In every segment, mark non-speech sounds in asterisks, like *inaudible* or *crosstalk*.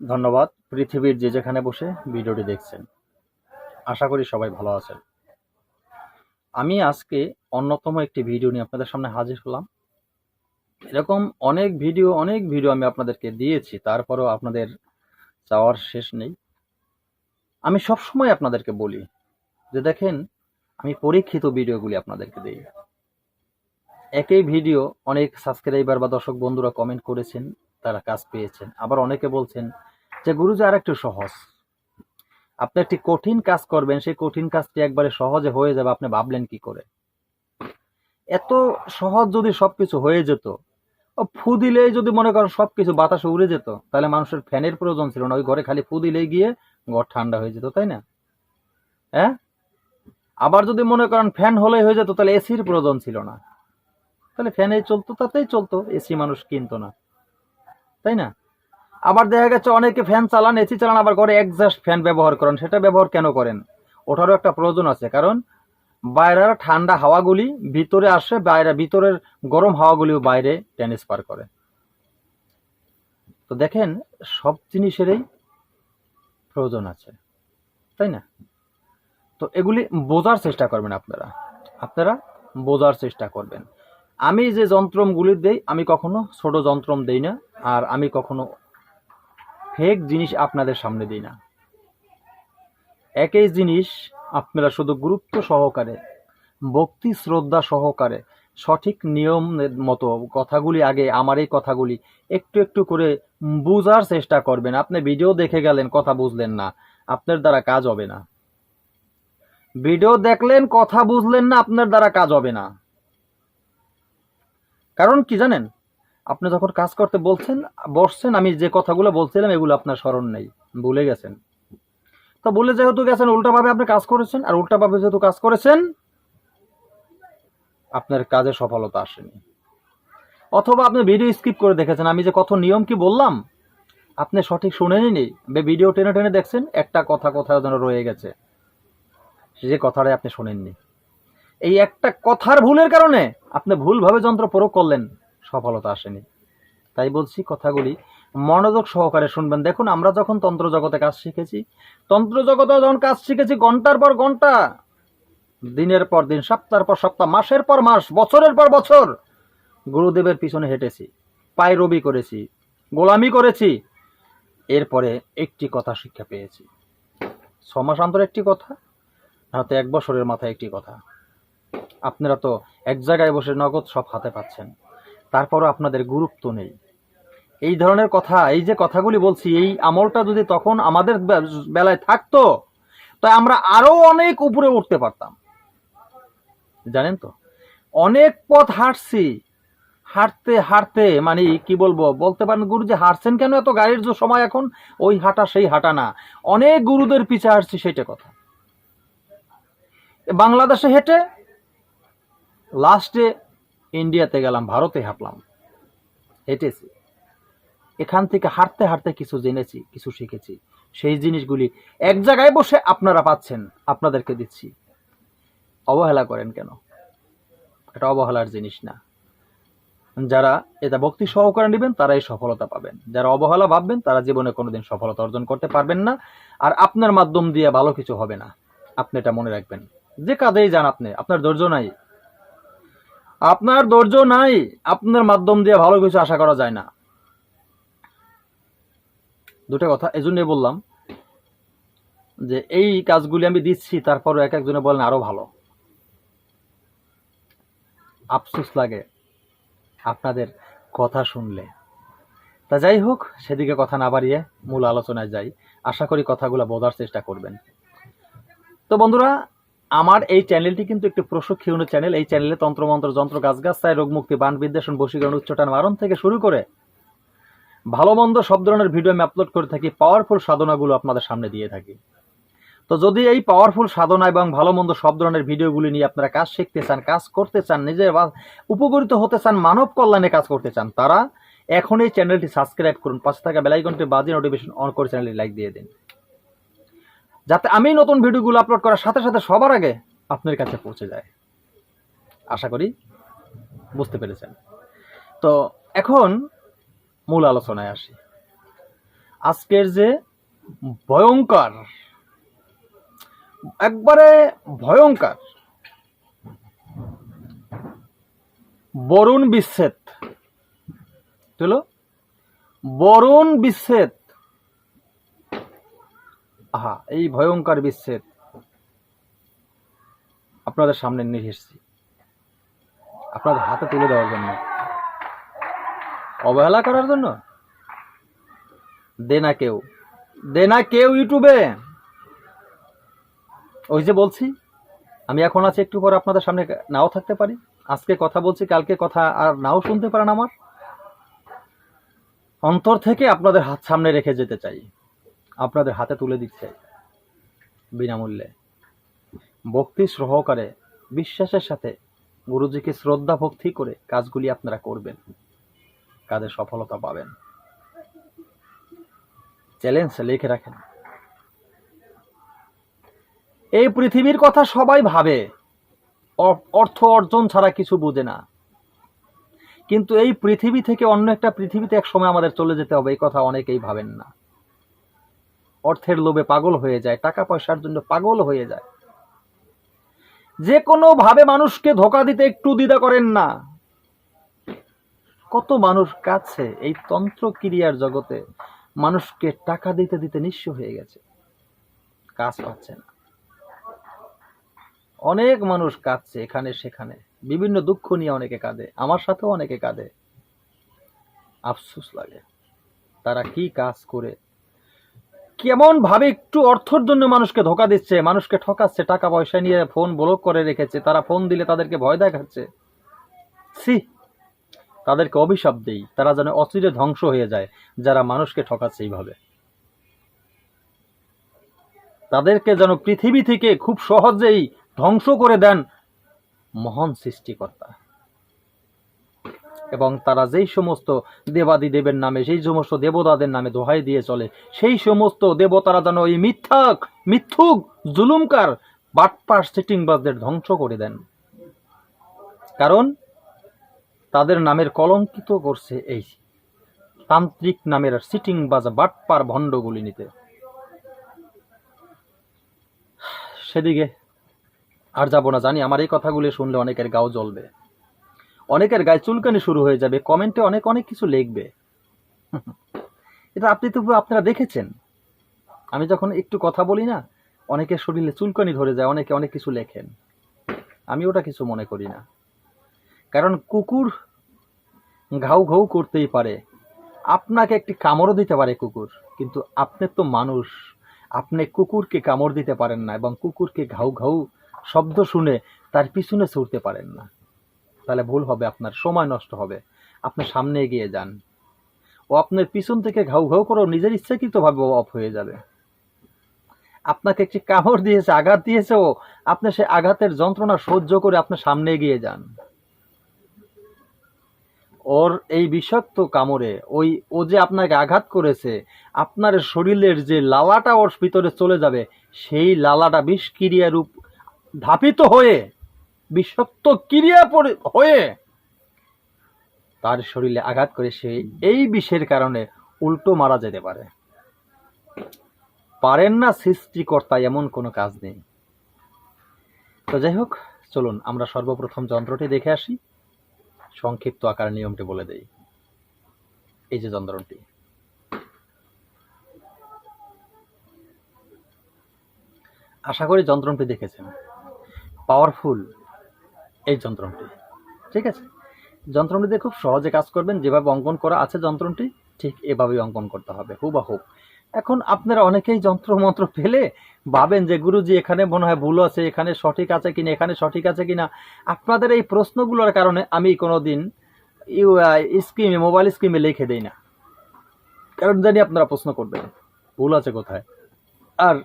ধন্যবাদ। পৃথিবীর যে যেখানে বসে ভিডিওটি দেখছেন। আশা করি সবাই ভালো আছেন। আমি আজকে অন্যতম একটি ভিডিও নিয়ে আপনাদের সামনে হাজির হলাম। এরকম অনেক ভিডিও অনেক ভিডিও আমি আপনাদেরকে দিয়েছি, তারপরেও আপনাদের চাওয়ার শেষ নেই। আমি সবসময় আপনাদেরকে বলি যে দেখেন, আমি পরীক্ষিত ভিডিওগুলি আপনাদেরকে দিই। একই ভিডিও অনেক সাবস্ক্রাইবার বা দর্শক বন্ধুরা কমেন্ট করেছেন, তারা কাজ পেয়েছেন। আবার অনেকে বলছেন যে গুরুজি আর একটু সহজ। আপনি একটি কঠিন কাজ করবেন, সেই কঠিন কাজটি একবারে সহজে হয়ে যাবে, আপনি ভাবলেন কি করে? এত সহজ যদি সবকিছু হয়ে যেত ফু দিলেই যদি মনে করেন সবকিছু বাতাসে উড়ে যেত, তাহলে মানুষের ফ্যানের প্রয়োজন ছিল না, ওই ঘরে খালি ফু দিলেই গিয়ে ঘর ঠান্ডা হয়ে যেত, তাই না? হ্যাঁ? আবার যদি মনে করেন ফ্যান হলেই হয়ে যেত, তাহলে এসির প্রয়োজন ছিল না। তাহলে ফ্যানে চলতো, তাতেই চলতো, এসি মানুষ কিনতো না। তাই না? আবার দেখা গেছে অনেকে ফ্যান চালান এসি চালান, আবার ঘরে একজাস্ট ফ্যান ব্যবহার করেন। সেটা ব্যবহার কেন করেন? ওটারও একটা প্রয়োজন আছে, কারণ বাইরের ঠান্ডা হাওয়াগুলি ভিতরে আসে, বাইরে ভিতরের গরম হাওয়াগুলিও বাইরে ট্রান্সফার করে। তো দেখেন, সব জিনিসেরই প্রয়োজন আছে, তাই না? তো এগুলি বোঝার চেষ্টা করবেন আপনারা। আপনারা বোঝার চেষ্টা করবেন। আমি যে যন্ত্রমগুলি দেই, আমি কখনো ছোট যন্ত্রম দেই না, আর আমি কখনো ফেক জিনিস আপনাদের সামনে দিই না। একই জিনিস আপনারা শুধু গুরুত্ব সহকারে, ভক্তি শ্রদ্ধা সহকারে, সঠিক নিয়মের মতো কথাগুলি আগে, আমার এই কথাগুলি একটু একটু করে বোঝার চেষ্টা করবেন। আপনি ভিডিও দেখে গেলেন, কথা বুঝলেন না, আপনার দ্বারা কাজ হবে না। ভিডিও দেখলেন, কথা বুঝলেন না, আপনার দ্বারা কাজ হবে না। কারণ কি জানেন? আপনি যখন কাজ করতে বলছেন, বসছেন, আমি যে কথাগুলো বলছিলাম, এগুলো আপনার স্মরণ নেই। ভুলে গেছেন। তো বলে যেহেতু গেছেন, উল্টাভাবে আপনি কাজ করেছেন, আর উল্টাভাবে যেহেতু কাজ করেছেন, আপনার কাজে সফলতা আসেনি। অথবা আপনি ভিডিও স্কিপ করে দেখেছেন, আমি যে কত নিয়ম কি বললাম, আপনি সঠিক শুনেনই ভিডিও টেনে টেনে দেখছেন, একটা কথা কোথাও যেন রয়ে গেছে, যে কথাটাই আপনি শোনেননি। এই একটা কথার ভুলের কারণে আপনি ভুলভাবে যন্ত্র প্রয়োগ করলেন। সফলতা আসেনি। তাই বলছি কথাগুলি মনোযোগ সহকারে শুনবেন। দেখুন, আমরা যখন তন্ত্র জগতে কাজ শিখেছি, তন্ত্র জগতে যখন কাজ শিখেছি, ঘণ্টার পর ঘণ্টা, দিনের পর দিন, সপ্তাহের পর সপ্তাহ, মাসের পর মাস, বছরের পর বছর, গুরুদেবের পিছনে হেঁটেছি, পায়রবি করেছি, গোলামি করেছি, এরপরে একটি কথা শিক্ষা পেয়েছি। ছ মাস অন্তর একটি কথা হয়তো এক বছরের মাথায় একটি কথা। আপনারা তো এক জায়গায় বসে নগদ সব হাতে পাচ্ছেন। তারপরও আপনাদের গুরুত্ব নেই। এই ধরনের কথা, এই যে কথাগুলি বলছি, এই আমলটা যদি তখন আমাদের বেলায় থাকতো তো আমরা আরও অনেক উপরে উঠতে পারতাম। জানেন তো? অনেক পথ হাঁটছি। হাঁটতে হাঁটতে মানে কি বলব, বলতে পারেন গুরু যে হাঁটছেন কেন এত গাড়ির যে সময় এখন? ওই হাঁটা, সেই হাঁটা না। অনেক গুরুদের পিছে হাঁটছি, সেটা কথা। বাংলাদেশে হেঁটে লাস্টে ইন্ডিয়াতে গেলাম, ভারতে হাঁটলাম। হেঁটেছি। এখান থেকে হাঁটতে হাঁটতে কিছু জেনেছি, কিছু শিখেছি। সেই জিনিসগুলি এক জায়গায় বসে আপনারা পাচ্ছেন, আপনাদেরকে দিচ্ছি। অবহেলা করেন কেন? এটা অবহেলার জিনিস না। যারা এটা ভক্তি সহকারে নেবেন, তারাই সফলতা পাবেন। যারা অবহেলা ভাববেন, তারা জীবনে কোনোদিন সফলতা অর্জন করতে পারবেন না। আর আপনার মাধ্যম দিয়ে ভালো কিছু হবে না। আপনি এটা মনে রাখবেন। যে কাজেই যান আপনি, আপনার ধৈর্য নাই। আপনার ধৈর্য নাই, আপনার মাধ্যম দিয়ে ভালো কিছু আশা করা যায় না। দুটো কথা এই জন্যই বললাম যে এই কাজগুলি আমি দিচ্ছি তারপরে এক একজনে বলেন আরও ভালো। আফসোস লাগে আপনাদের কথা শুনলে। তা যাই হোক, সেদিকে কথা না বাড়িয়ে মূল আলোচনায় যাই। আশা করি কথাগুলো বোঝার চেষ্টা করবেন। তো বন্ধুরা আমার এই চ্যানেলটি কিন্তু একটি প্রশিক্ষণীয় চ্যানেল এই চ্যানেলে তন্ত্রমন্ত্র, যন্ত্র গাছ গাছায় রোগ মুক্তি বান বিদ্বেষণ, বশীকরণ, উচ্চটান মারণ থেকে শুরু করে ভালো মন্দ সব ধরনের ভিডিও আমি আপলোড করে থাকি পাওয়ারফুল সাধনাগুলো আপনাদের সামনে দিয়ে থাকি। তো যদি এই পাওয়ারফুল সাধনা এবং ভালো মন্দ সব ধরনের ভিডিওগুলি নিয়ে আপনারা কাজ শিখতে চান, কাজ করতে চান, নিজের উপকৃত হতে চান, মানব কল্যাণে কাজ করতে চান, তারা এখন এই চ্যানেলটি সাবস্ক্রাইব করুন। পাশে থাকা বেলাইকনটি বাজে নোটিফিকেশন অন করে চ্যানেলটি লাইক দিয়ে দিন। যাতে আমি নতুন ভিডিওগুলো আপলোড করার সাথে সাথে সবার আগে আপনার কাছে পৌঁছে যায়। আশা করি বুঝতে পেরেছেন। তো এখন মূল আলোচনায় আসি। আজকের যে ভয়ঙ্কর, একবারে ভয়ঙ্কর বরুণ বিচ্ছেদ। বরুণ বিচ্ছেদ। আহা এই ভয়ঙ্কর বিচ্ছেদ আপনাদের সামনে নিয়ে এসেছি। আপনাদের হাতে তুলে দেওয়ার জন্য। অবহেলা করার জন্য? দে না কেউ। দে না কেউ ইউটিউবে। ওই যে বলছি, আমি এখন আছি, একটু পর আপনাদের সামনে নাও থাকতে পারি। আজকে কথা বলছি, কালকে কথা আর নাও শুনতে পারেন আমার। অন্তর থেকে আপনাদের হাত সামনে রেখে যেতে চাই। আপনাদের হাতে তুলে দিচ্ছে বিনামূল্যে। ভক্তি সহকারে, বিশ্বাসের সাথে গুরুজিকে শ্রদ্ধা ভক্তি করে কাজগুলি আপনারা করবেন, কাজে সফলতা পাবেন। চ্যালেঞ্জ লিখে রাখেন। এই পৃথিবীর কথা সবাই ভাবে অর্থ অর্জন ছাড়া কিছু বোঝে না। কিন্তু এই পৃথিবী থেকে অন্য একটা পৃথিবীতে এক সময় আমাদের চলে যেতে হবে, এই কথা অনেকেই ভাবেন না। অর্থের লোভে পাগল হয়ে যায়, টাকা পয়সার জন্য পাগল হয়ে যায়। যে কোনো ভাবে মানুষকে ধোকা দিতে একটু দ্বিধা করেন না। কত মানুষ কাছে এই তন্ত্র ক্রিয়ার জগতে মানুষকে টাকা দিতে দিতে নিঃস্ব হয়ে গেছে। কাজ পাচ্ছে না। অনেক মানুষ কাঁদছে এখানে সেখানে। বিভিন্ন দুঃখ নিয়ে অনেকে কাঁদে, আমার সাথেও অনেকে কাঁদে। আফসোস লাগে। তারা কি কাজ করে কেমন ভাবে একটু অর্থর জন্য মানুষকে ধোকা দিচ্ছে, মানুষকে ঠকাচ্ছে, টাকা পয়সা নিয়ে ফোন ব্লক করে রেখেছে, তারা ফোন দিলে তাদেরকে ভয় দেখাচ্ছে। সি তাদেরকে অভিশাপ দেই, তারা যেন অচিরে ধ্বংস হয়ে যায়, যারা মানুষকে ঠকাচ্ছে এইভাবে। তাদেরকে যেন পৃথিবী থেকে খুব সহজেই ধ্বংস করে দেন মহান সৃষ্টিকর্তা। এবং তারা যেই সমস্ত দেবাদি দেবের নামে, সেই সমস্ত দেবতাদের নামে দোহাই দিয়ে চলে, সেই সমস্ত দেবতারা যেন এই মিথ্যাক, মিথ্যুক, জুলুমকার, বাটপার সিটিংবাজদের ধ্বংস করে দেন। কারণ তাদের নামের কলঙ্কিত করছে এই তান্ত্রিক নামের সিটিং বাজ বাটপার ভণ্ডগুলি নিতে। সেদিকে আর যাব না, জানি আমার এই কথাগুলি শুনলে অনেকের গাও জ্বলবে। অনেকের গায়ে চুলকানি শুরু হয়ে যাবে, কমেন্টে অনেক অনেক কিছু লিখবে। *laughs* এটা আপনি তো আপনারা দেখেছেন। আমি যখন একটু কথা বলি না, অনেকের শরীরে চুলকানি ধরে যায়, অনেকে অনেক কিছু লেখেন। আমি ওটা কিছু মনে করি না। কারণ কুকুর ঘাউ ঘাউ করতেই পারে। আপনাকে একটি কামড়ও দিতে পারে কুকুর, কিন্তু আপনি তো মানুষ। আপনি কুকুরকে কামড় দিতে পারেন না এবং কুকুরকে ঘাউ ঘাউ শব্দ শুনে তার পিছনে ছুটতে পারেন না। তাহলে ভুল হবে, আপনার সময় নষ্ট হবে। আপনি সামনে এগিয়ে যান। ও আপনার পিছন থেকে ঘাউ ঘাউ করে নিজের ইচ্ছাকৃতভাবে অফ হয়ে যাবে। আপনাকে একটি কামড় দিয়েছে, আঘাত দিয়েছে ও। আপনি সে আঘাতের যন্ত্রণা সহ্য করে আপনার সামনে এগিয়ে যান। ওর এই বিষাক্ত কামড়ে, ওই, ও যে আপনাকে আঘাত করেছে, আপনার শরীরের যে লালাটা ওর ভিতরে চলে যাবে, সেই লালাটা বিষ ক্রিয়া রূপ ধাপিত হয়ে বিষাক্ত ক্রিয়া হয়ে তার শরীরে আঘাত করে সে এই বিষের কারণে উল্টো মারা যেতে পারে। পারেন না সৃষ্টিকর্তা এমন কোনো কাজ নেই। তো যাই হোক, চলুন আমরা সর্বপ্রথম যন্ত্রটি দেখে আসি। সংক্ষিপ্ত আকার নিয়মটি বলে দেই। এই যে যন্ত্রটি। আশা করি যন্ত্রটি দেখেছেন। পাওয়ারফুল এই যন্ত্রটি ঠিক আছে? যন্ত্রটিতে খুব সহজে কাজ করবেন, যেভাবে অঙ্কন করা আছে যন্ত্রটি ঠিক এভাবেই অঙ্কন করতে হবে হুবাহুব এখন আপনারা অনেকেই যন্ত্র মন্ত্র পেলে ভাবেন যে, গুরুজি, এখানে মনে হয় ভুল আছে, এখানে সঠিক আছে কিনা, এখানে সঠিক আছে কিনা? আপনাদের এই প্রশ্নগুলোর কারণে আমি কোনোদিন ইউ স্কিমে, মোবাইল স্কিমে লিখে দেই না। কারণ জানি আপনারা প্রশ্ন করবেন, ভুল আছে কোথায়? আর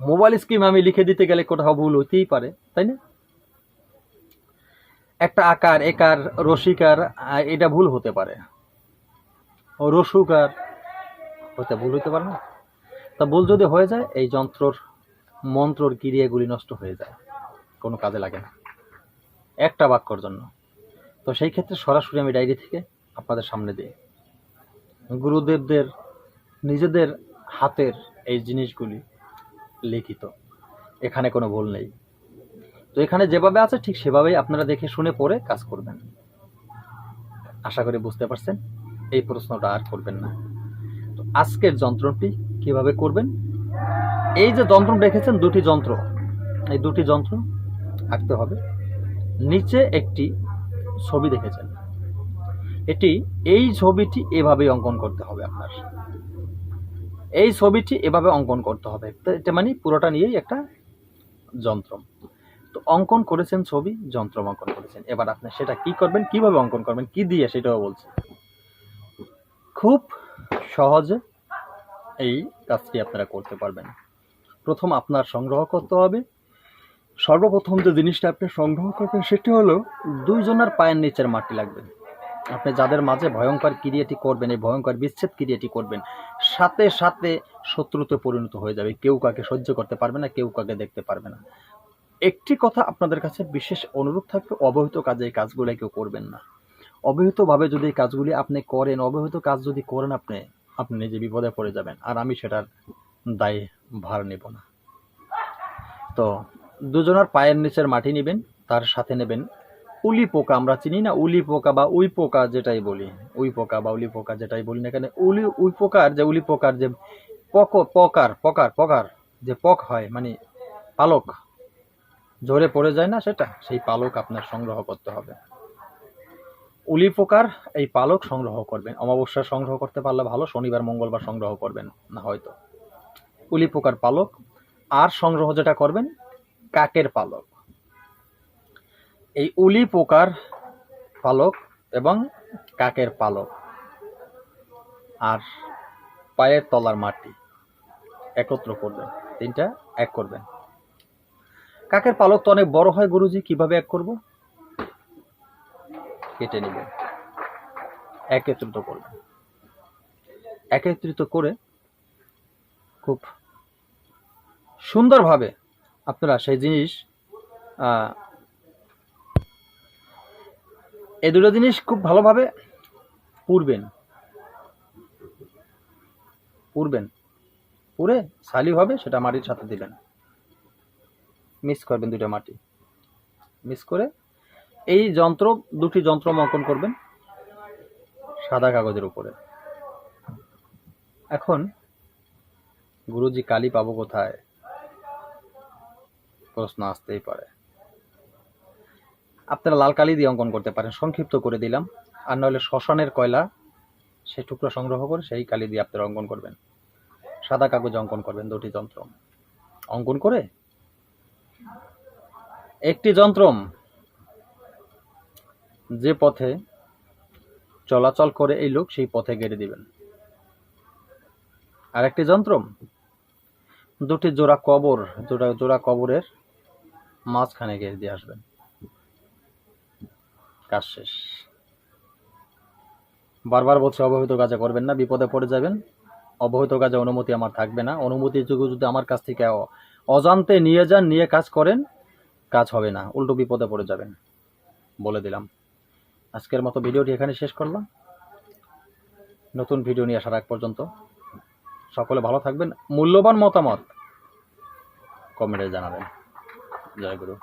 মোবাইল স্কিম আমি লিখে দিতে গেলে কোথাও ভুল হইতেই পারে, তাই না? একটা আকার, একার, রসিকার এটা ভুল হতে পারে। রসুকার, হতে ভুল হতে পারে না? তা ভুল যদি হয়ে যায়, এই যন্ত্রর, মন্ত্রর ক্রিয়াগুলি নষ্ট হয়ে যায়। কোনো কাজে লাগে না। একটা বাক্যর জন্য। তো সেই ক্ষেত্রে সরাসরি আমি ডায়েরি থেকে আপনাদের সামনে দিই। গুরুদেবদের, নিজেদের হাতের এই জিনিসগুলি লিখিত। এখানে কোনো ভুল নেই। তো এখানে যেভাবে আছে, ঠিক সেভাবেই আপনারা দেখে শুনে পড়ে কাজ করবেন। আশা করি বুঝতে পারছেন, এই প্রশ্নটা আর করবেন না। তো আজকের যন্ত্রটি কীভাবে করবেন? এই যে যন্ত্র রেখেছেন দুটি যন্ত্র। এই দুটি যন্ত্র আঁকতে হবে। নিচে একটি ছবি দেখেছেন। এটি, এই ছবিটি এভাবে অঙ্কন করতে হবে আপনার। এই ছবিটি এভাবে অঙ্কন করতে হবে। এটা মানে পুরোটা নিয়েই একটা যন্ত্র। তো অঙ্কন করেছেন ছবি যন্ত্র অঙ্কন করেছেন। এবার আপনি সেটা কি করবেন, কীভাবে অঙ্কন করবেন, কি দিয়ে সেটাও বলছি। খুব সহজে এই কাজটি আপনারা করতে পারবেন। প্রথম আপনার সংগ্রহ করতে হবে। সর্বপ্রথম যে জিনিসটা আপনি সংগ্রহ করবেন, সেটি হলো দুইজনের পায়ের নিচের মাটি লাগবে। আপনি যাদের মাঝে ভয়ঙ্কর ক্রিয়াটি করবেন, এই ভয়ঙ্কর বিচ্ছেদ ক্রিয়াটি করবেন, সাথে সাথে শত্রুতে পরিণত হয়ে যাবে। কেউ কাকে সহ্য করতে পারবে না, কেউ কাকে দেখতে পারবে না। একটি কথা আপনাদের কাছে বিশেষ অনুরোধ থাকবে, অবহিত কাজে এই কাজগুলো কেউ করবেন না। অবহিতভাবে যদি এই কাজগুলি আপনি করেন, অবহিত কাজ যদি করেন আপনি আপনি নিজে বিপদে পড়ে যাবেন, আর আমি সেটার দায় ভার নেব না। তো দুজনার পায়ের নিচের মাটি নেবেন, তার সাথে নেবেন উলি পোকা, আমরা চিনি না উলি পোকা বা উই পোকা যেটাই বলি। উই পোকা বা উলি পোকা যেটাই বলি না কেন, উলি, উই পোকার যে, উলি পোকার যে পক, পকার পকার পকার যে পক হয় মানে পালক ঝরে পড়ে যায় না সেটা? সেই পালক আপনার সংগ্রহ করতে হবে। উলি পোকার এই পালক সংগ্রহ করবেন। অমাবস্যা সংগ্রহ করতে পারলে ভালো, শনিবার, মঙ্গলবার সংগ্রহ করবেন না হয়তো। উলি পোকার পালক। আর সংগ্রহ যেটা করবেন, কাকের পালক। এই উলি পোকার পালক এবং কাকের পালক। আর পায়ের তলার মাটি একত্র করবেন। তিনটা এক করবেন। কাকের পালক তো অনেক বড় হয় গুরুজি, কীভাবে এক করব? কেটে নেবেন একত্রিত করবেন একত্রিত করে খুব সুন্দরভাবে আপনারা সেই জিনিস এই দুটো জিনিস খুব ভালোভাবে পুরবেন পুরবেন পুরে সালি হবে সেটা মাটির সাথে দিবেন। মিক্স করবেন দুটো মাটি। মিক্স করে এই যন্ত্র, দুটি যন্ত্র অঙ্কন করবেন সাদা কাগজের উপরে। এখন গুরুজি কালি পাবো কোথায়? প্রশ্ন আসতেই পারে। আপনারা লাল কালি দিয়ে অঙ্কন করতে পারেন। সংক্ষিপ্ত করে দিলাম। আর নইলে শ্মশানের কয়লা সেই টুকরো সংগ্রহ করে সেই কালি দিয়ে আপনারা অঙ্কন করবেন। সাদা কাগজে অঙ্কন করবেন দুটি যন্ত্র। অঙ্কন করে একটি যন্ত্র যে পথে চলাচল করে এই লোক সেই পথে গেড়ে দিবেন। আর একটি যন্ত্র দুটি জোড়া কবর, জোড়া জোড়া কবরের মাঝখানে গেড়ে দিয়ে আসবেন। কাজ শেষ। বারবার বলছে, অবহিত কাজে করবেন না, বিপদে পড়ে যাবেন। অবহিত কাজে অনুমতি আমার থাকবে না। অনুমতি যদি আমার কাছ থেকে অজান্তে নিয়ে যান, নিয়ে কাজ করেন, কাজ হবে না, উল্টো বিপদে পড়ে যাবেন, বলে দিলাম। আজকের মতো ভিডিওটি এখানে শেষ করলাম। নতুন ভিডিও নিয়ে আসার আগ পর্যন্ত সকলে ভালো থাকবেন। মূল্যবান মতামত কমেন্টে জানাবেন। জয় গুরু।